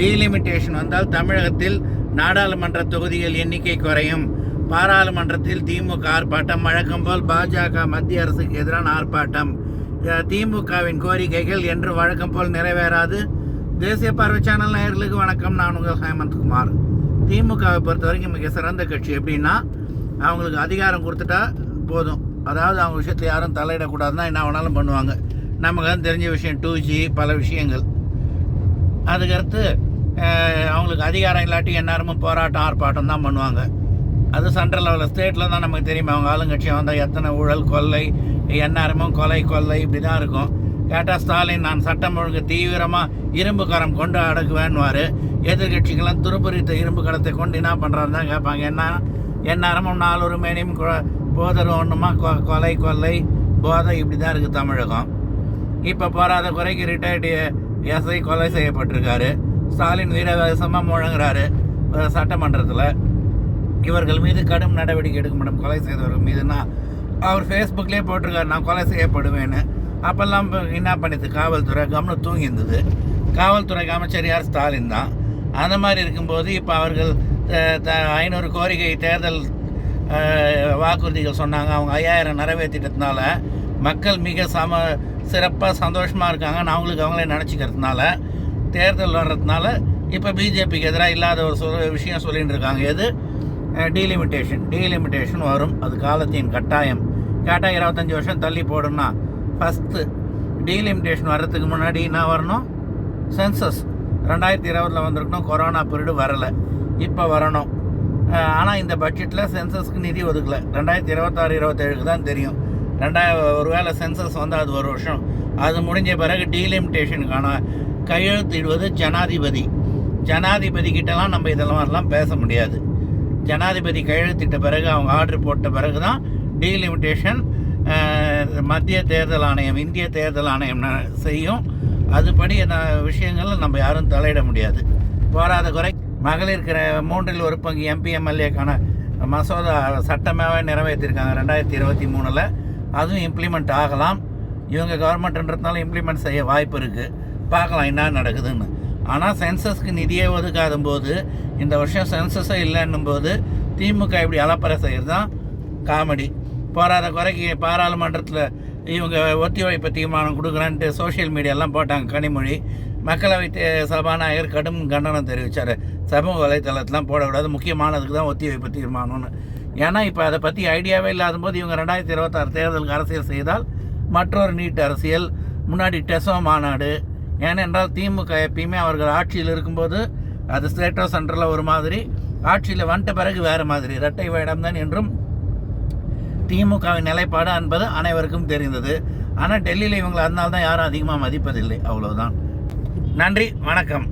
Delimitation வந்தால் தமிழகத்தில் நாடாளுமன்ற தொகுதிகள் எண்ணிக்கை குறையும். பாராளுமன்றத்தில் திமுக ஆர்ப்பாட்டம் வழக்கம் போல் பாஜக மத்திய அரசுக்கு எதிரான ஆர்ப்பாட்டம். திமுகவின் கோரிக்கைகள் என்று வழக்கம் போல் நிறைவேறாது. தேசிய பார்வை சேனல் நேயர்களுக்கு வணக்கம். நான் உங்கள் ஹேமந்த்குமார் திமுகவை பொறுத்த வரைக்கும் மிக சிறந்த கட்சி. எப்படின்னா அவங்களுக்கு அதிகாரம் கொடுத்துட்டா போதும். அதாவது அவங்க விஷயத்தில் யாரும் தலையிடக்கூடாதுன்னா என்ன வேணாலும் பண்ணுவாங்க. நமக்கு தான் தெரிஞ்ச விஷயம். டூ ஜி பல விஷயங்கள். அதுக்கடுத்து அவங்களுக்கு அதிகாரம் இல்லாட்டி எந்நேரமும் போராட்டம் ஆர்ப்பாட்டம் தான் பண்ணுவாங்க. அது சென்ட்ரல் லெவலில் ஸ்டேட்டில் தான் நமக்கு தெரியும் அவங்க ஆளுங்கட்சியாக வந்தால் எத்தனை ஊழல் கொள்ளை எந்நேரமும் கொலை கொள்ளை இப்படி தான் இருக்கும். கேட்டால் ஸ்டாலின் நான் சட்டம் ஒழுங்கு தீவிரமாக இரும்பு கரம் கொண்டு அடக்குவேன்னுவார். எதிர்கட்சிகள்லாம் துருபுரித்த இரும்பு கரத்தை கொண்டு என்ன பண்ணுறான்னு தான் கேட்பாங்க. என்ன எந்நேரமும் நாலொரு மேனியும் போதர் ஒன்றுமா கொ கொலை கொள்ளை போதை இப்படி தான் இருக்குது தமிழகம். இப்போ போராத குறைக்கு ரிட்டையர்டு எஸ்ஐ கொலை செய்யப்பட்டிருக்காரு. ஸ்டாலின் வீரவேசமாக முழங்குறாரு. சட்டமன்றத்தில் இவர்கள் மீது கடும் நடவடிக்கை எடுக்க மேடம் கொலை செய்தவர்கள் மீதுனா அவர் ஃபேஸ்புக்லேயே போட்டிருக்காரு நான் கொலை செய்யப்படுவேன்னு. அப்போல்லாம் என்ன பண்ணிது காவல்துறை கவனம் தூங்கி இருந்தது. காவல்துறைக்கு அமைச்சர் யார்? ஸ்டாலின் தான். அந்த மாதிரி இருக்கும்போது இப்போ அவர்கள் ஐநூறு கோரிக்கை தேர்தல் வாக்குறுதிகள் சொன்னாங்க. அவங்க ஐயாயிரம் நிறைவேற்றிட்டதுனால மக்கள் மிக சம சிறப்பாக சந்தோஷமாக இருக்காங்கன்னு அவங்களுக்கு அவங்களே நினச்சிக்கிறதுனால தேர்தல் வர்றதுனால இப்போ பிஜேபிக்கு எதிராக இல்லாத ஒரு சொல் விஷயம் சொல்லிகிட்டு இருக்காங்க. எது? டீலிமிட்டேஷன் டீலிமிட்டேஷன் வரும். அது காலத்தின் கட்டாயம். கேட்டால் இருபத்தஞ்சி வருஷம் தள்ளி போடும்னா ஃபஸ்ட்டு டீலிமிட்டேஷன் வர்றதுக்கு முன்னாடி என்ன வரணும்? சென்சஸ் ரெண்டாயிரத்தி இருபதில் வந்திருக்கணும். கொரோனா பீரியடு வரலை. இப்போ வரணும். ஆனால் இந்த பட்ஜெட்டில் சென்சஸ்க்கு நிதி ஒதுக்கலை. ரெண்டாயிரத்தி இருபத்தாறு இருபத்தேழுக்கு தான் தெரியும். ரெண்டாயிரம் ஒருவேளை சென்சஸ் வந்து அது ஒரு வருஷம். அது முடிஞ்ச பிறகு டீலிமிட்டேஷனுக்கான கையெழுத்திடுவது ஜனாதிபதி. ஜனாதிபதி கிட்டலாம் நம்ம இதெல்லாம் பேச முடியாது. ஜனாதிபதி கையெழுத்திட்ட பிறகு அவங்க ஆர்டர் போட்ட பிறகு தான் டீலிமிட்டேஷன் மத்திய தேர்தல் ஆணையம் இந்திய தேர்தல் ஆணையம் செய்யும். அதுபடி அந்த விஷயங்களில் நம்ம யாரும் தலையிட முடியாது. போராத குறை. மகளிர் மூன்றில் ஒரு பங்கு எம்பி எம்எல்ஏக்கான மசோதா சட்டமாகவே நிறைவேற்றிருக்காங்க. ரெண்டாயிரத்தி இருபத்தி மூணில் அதுவும் இம்ப்ளிமெண்ட் ஆகலாம். இவங்க கவர்மெண்ட்ன்றதுனால இம்ப்ளிமெண்ட் செய்ய வாய்ப்பு இருக்குது பார்க்கலாம் என்ன நடக்குதுன்னு. ஆனால் சென்சஸ்க்கு நிதியே ஒதுக்காத போது இந்த வருஷம் சென்சஸே இல்லைன்னும் போது திமுக இப்படி அலப்பறை செய்கிறது தான் காமெடி போராத குறைக்கு பாராளுமன்றத்தில் இவங்க ஒத்திவைப்பு தீர்மானம் கொடுக்குறான்ட்டு சோஷியல் மீடியாலாம் போட்டாங்க கனிமொழி. மக்களவை சபாநாயகர் கடும் கண்டனம் தெரிவித்தார் சமூக வலைத்தளத்தெலாம் போடக்கூடாது. முக்கியமானதுக்கு தான் ஒத்திவைப்பு தீர்மானம்னு. ஏன்னா இப்போ அதை பற்றி ஐடியாவே இல்லாத போது இவங்க ரெண்டாயிரத்தி இருபத்தாறு தேர்தலுக்கு அரசியல் செய்தால் மற்றொரு நீட் அரசியல் முன்னாடி டெசோ மாநாடு ஏனென்றால் திமுக எப்பயுமே அவர்கள் ஆட்சியில் இருக்கும்போது அது ஸ்டேட்டோ சென்டரில் ஒரு மாதிரி ஆட்சியில் வந்துட்ட பிறகு வேறு மாதிரி இரட்டை வேடம்தான் என்றும் திமுகவின் நிலைப்பாடு என்பது அனைவருக்கும் தெரிந்தது. ஆனால் டெல்லியில் இவங்களை அதனால தான் யாரும் அதிகமாக மதிப்பதில்லை. அவ்வளோதான் நன்றி வணக்கம்.